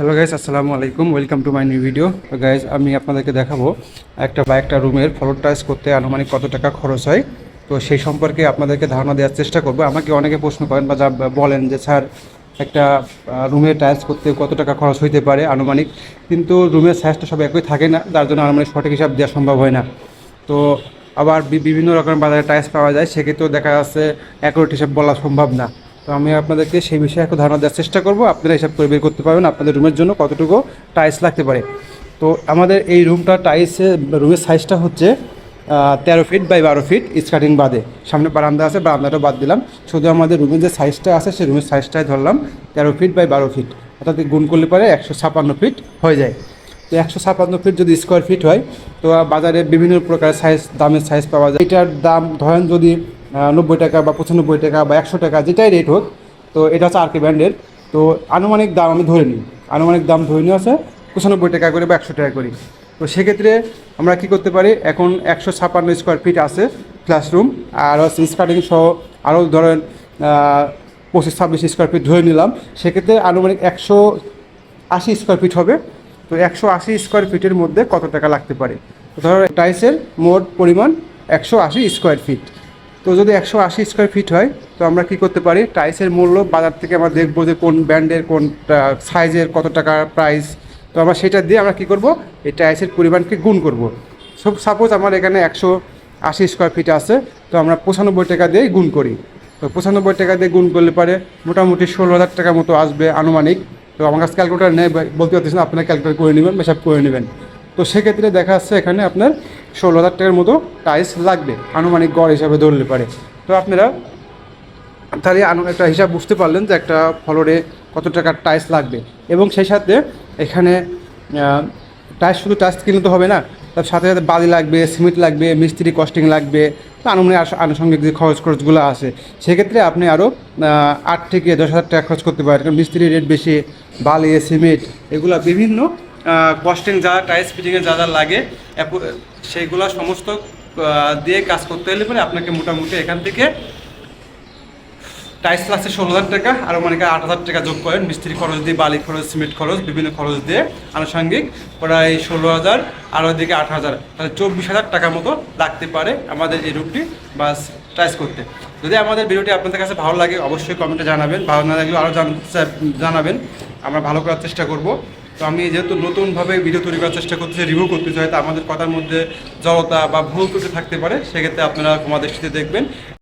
Hello guys আসসালামু আলাইকুম welcome to my new video guys আমি আপনাদেরকে দেখাবো একটা বা একটা রুমের ফ্লোর টাইলস করতে আনুমানিক কত টাকা খরচ হয়। তো সেই সম্পর্কে আপনাদেরকে ধারণা দেওয়ার চেষ্টা করব। আমাকে অনেকে প্রশ্ন করেন বা যা বলেন যে, স্যার, একটা রুমের টাইলস করতে কত টাকা খরচ হইতে পারে আনুমানিক? কিন্তু রুমের সাইজটা সব একই থাকে না তার জন্য আনুমানিক সঠিক হিসাব দেওয়া সম্ভব হয় না। তো আবার বিভিন্ন রকমের বাজারে টাইলস পাওয়া যায়। সেক্ষেত্রেও দেখা যাচ্ছে অ্যাকুরেট হিসাব বলা সম্ভব না। তো আমি আপনাদেরকে সেই বিষয়ে একটু ধারণা দেওয়ার চেষ্টা করব। আপনারা হিসাব করে বের করতে পারবেন আপনাদের রুমের জন্য কতটুকু টাইলস লাগতে পারে। তো আমাদের এই রুমটা টাইলসের রুমের সাইজটা হচ্ছে তেরো ফিট বাই বারো ফিট স্কার্টিং বাদে। সামনে বারান্দা আছে বারান্দাটা বাদ দিলাম। শুধু আমাদের রুমের যে সাইজটা আছে, সেই রুমের সাইজটাই ধরলাম। তেরো ফিট বাই বারো ফিট অর্থাৎ গুণ করলে পরে একশো ছাপান্ন ফিট হয়ে যায়। তো একশো ছাপান্ন ফিট যদি স্কোয়ার ফিট হয়, তো বাজারে বিভিন্ন প্রকার সাইজ দামের সাইজ পাওয়া যায়। এটার দাম, ধরেন যদি নব্বই টাকা বা পঁচানব্বই টাকা বা একশো টাকা, যেটাই রেট হোক, তো এটা হচ্ছে আরকে ব্র্যান্ডের তো আনুমানিক দাম আমি ধরে নিই। আনুমানিক দাম ধরে নিয়ে আছে পঁচানব্বই টাকা করে বা একশো টাকা করে। তো সেক্ষেত্রে আমরা কি করতে পারি? এখন একশো ছাপান্ন স্কোয়ার ফিট আছে ক্লাসরুম আর হচ্ছে স্কার্টিং সহ আরও ধরেন পঁচিশ ছাব্বিশ স্কোয়ার ফিট ধরে নিলাম। সেক্ষেত্রে আনুমানিক একশো আশি স্কোয়ার ফিট হবে। তো একশো আশি স্কোয়ার ফিটের মধ্যে কত টাকা লাগতে পারে? ধরো টাইলসের মোট পরিমাণ একশো আশি স্কোয়ার ফিট তো যদি একশো আশি স্কোয়ার ফিট হয়, তো আমরা কি করতে পারি? টাইলসের মূল্য বাজার থেকে আমরা দেখব যে কোন ব্র্যান্ডের কোন সাইজের কত টাকা প্রাইস তো আমরা সেটা দিয়ে আমরা কি করব? এই টাইলসের পরিমাণকে গুণ করব। সব সাপোজ আমার এখানে একশো আশি স্কোয়ার ফিট আছে, তো আমরা পঁচানব্বই টাকা দিয়েই গুণ করি। তো পঁচানব্বই টাকা দিয়ে গুণ করলে পারে মোটামুটি ষোলো হাজার টাকার মতো আসবে আনুমানিক। তো আমার কাছে ক্যালকুলেটার নেই, বলতে পারতেছি না, আপনারা ক্যালকুলেট করে নেবেন, হিসাব করে নেবেন। তো সেক্ষেত্রে দেখা যাচ্ছে এখানে আপনার ষোলো হাজার টাকার মতো টাইলস লাগবে। আনুমানিক গড় হিসাবে ধরলে পারে। তো আপনারা তাহলে একটা হিসাব বুঝতে পারলেন যে একটা ফ্লোরে কত টাকার টাইলস লাগবে। এবং সেই সাথে এখানে টাইলস শুধু টাইলস কিনলে তো হবে না, তার সাথে সাথে বালি লাগবে, সিমেন্ট লাগবে, মিস্ত্রি কস্টিং লাগবে, তো আনুমানিক আনুষঙ্গিক যে খরচ খরচগুলো আছে, সেক্ষেত্রে আপনি আরও আট থেকে দশ হাজার টাকা খরচ করতে পারেন। কারণ মিস্ত্রির রেট বেশি, বালি, সিমেন্ট, এগুলো বিভিন্ন কস্টিং যা টাইলস ফিটিংয়ে যা যা লাগে সেইগুলো সমস্ত দিয়ে কাজ করতে হলে পরে আপনাকে মোটামুটি এখান থেকে টাইলস লাগছে ষোলো হাজার টাকা, আর মানে আট হাজার টাকা যোগ করেন। মিস্ত্রি খরচ দিয়ে, বালি খরচ সিমেন্ট খরচ, বিভিন্ন খরচ দিয়ে আনুষঙ্গিক প্রায় ষোলো হাজার, আর ওইদিকে আট হাজার। তাহলে চব্বিশ হাজার টাকা মতো লাগতে পারে আমাদের এই রুটটি বা টাইস করতে। যদি আমাদের ভিডিওটি আপনাদের কাছে ভালো লাগে, অবশ্যই কমেন্টে জানাবেন। ভালো না লাগলেও আরও জানাবেন। আমরা ভালো করার চেষ্টা করব। তো আমি যেহেতু নতুনভাবে ভিডিও তৈরি করার চেষ্টা করতেছি রিভিউ করতে চাই, তো আমাদের কথার মধ্যে জড়তা বা ভুল ত্রুটি থাকতে পারে, সেক্ষেত্রে আপনারা ক্ষমা দৃষ্টিতে দেখবেন।